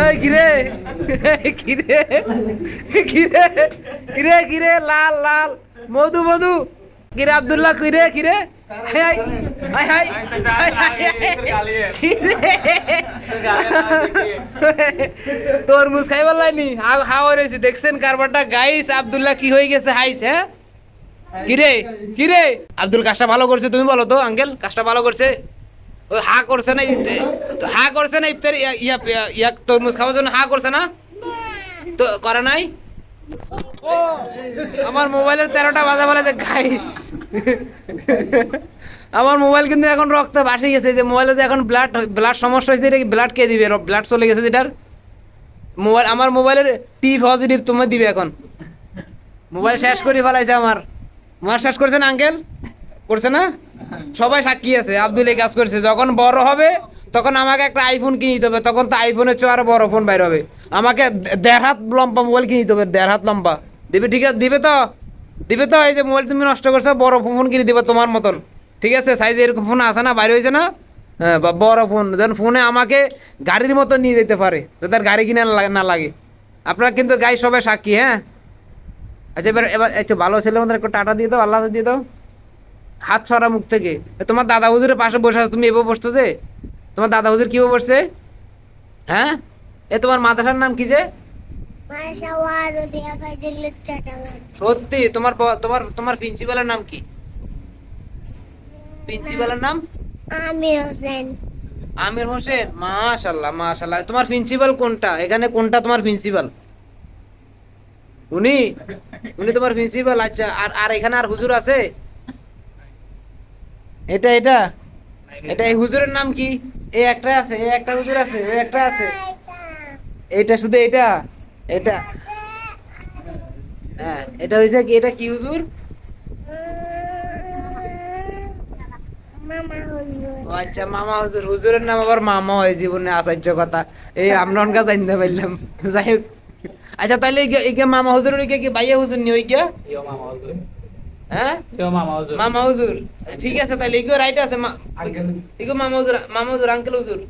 এই কিরে? কিরে? কিরে? কিরে কিরে? লাল লাল। মধু মধু। কিরে আব্দুল্লাহ কিরে কিরে? তরমুজ খাই বললাইনি হাওয়া রয়েছে। দেখছেন কারবারটা? গাইস আব্দুল্লাহ কি হয়ে গেছে? হাইস হ্যাঁ? কিরে? কিরে? আব্দুল কাজটা ভালো করছে তুমি বলো তো আঙ্কেল। কাজটা ভালো করছে? ওই হা করছে না হা করছে না ইফতার ইয়া ইয়া তরমুজ খাওয়ার জন্য হা করছে না? তো করে নাই? আমার মোবাইলের তেরোটা বাজা বলে যে গাইস আমার মোবাইল কিন্তু এখন রক্ত ভাসে গেছে যে মোবাইলে যে এখন ব্লাড ব্লাড সমস্যা হয়েছে, এটা ব্লাড কে দিবে? ব্লাড চলে গেছে যেটার? মোবাইল আমার মোবাইলের পি পজিটিভ তুমি দিবে এখন। মোবাইল শেষ করে ফেলাইছে আমার। মোবাইল শেষ করছে না আঙ্কেল করছে না? সবাই সাক্ষী আছে আব্দুল এই কাজ করছে। যখন বড় হবে, তখন আমাকে একটা আইফোন কিনে দিতে হবে। তখন তো আইফোনের চেয়ে আরও বড় ফোন বাইর হবে। আমাকে দেড় হাত লম্বা মোবাইল কিনে দিতে হবে, দেড় হাত লম্বা। দিবে ঠিক আছে, দিবে তো? দিবে তো? এই যে মোবাইল তুমি নষ্ট করছ, বড় ফোন কিনে দিবে তোমার মতন। ঠিক আছে সাইজ এরকম ফোন আছে না, বাইরে হয়েছে না? হ্যাঁ বা বড় ফোন যেন ফোনে আমাকে গাড়ির মতো নিয়ে যেতে পারে, যাতে আর গাড়ি কিনে না লাগে। আপনারা কিন্তু গাই সবাই সাক্ষী হ্যাঁ? আচ্ছা এবার এবার একটু ভালো ছেলে আমাদের একটু টাটা দিয়ে দাও, আল্লাহ দিয়ে দাও। হাত ছড়া মুখ থেকে। তোমার দাদা হুজুরের পাশে বসে আছো তুমি এভাবে বসছো যে? তোমার দাদা হুজুর কীভাবে বসছে? হ্যাঁ? এ তোমার মাদ্রাসার নাম কি যে? সত্যি তোমার তোমার তোমার প্রিন্সিপালের নাম কি? প্রিন্সিপালের নাম? আমির হোসেন। আমির হোসেন মাশাল্লাহ মাশাল্লাহ। তোমার প্রিন্সিপাল কোনটা? এখানে কোনটা তোমার প্রিন্সিপাল? উনি? উনি তোমার প্রিন্সিপাল আচ্ছা। আর আর এখানে আর হুজুর আছে? এটা এটা? এটা এই হুজুরের নাম কি? এই একটা আছে এই একটা হুজুর আছে ওই একটা আছে। এইটা শুধু এটা? এটা হ্যাঁ এটা হয়েছে কি এটা কি হুজুর? মামা হুজুর। ও আচ্ছা মামা হুজুর। হুজুরের নাম আবার মামা হয় জীবনে আশ্চর্য কথা। এই আমরা অনকা জানতে পারলাম। যাই হোক। আচ্ছা তাহলে মামা হুজুর ওইকে কি বাইয়া হুজুর নি ওইকে মামা হুজুর। হ্যাঁ? মামা হুজুর। ঠিক আছে তাহলে ইগো রাইট আছে ইগো মামা হুজুর মামা হুজুর আঙ্কেল হুজুর।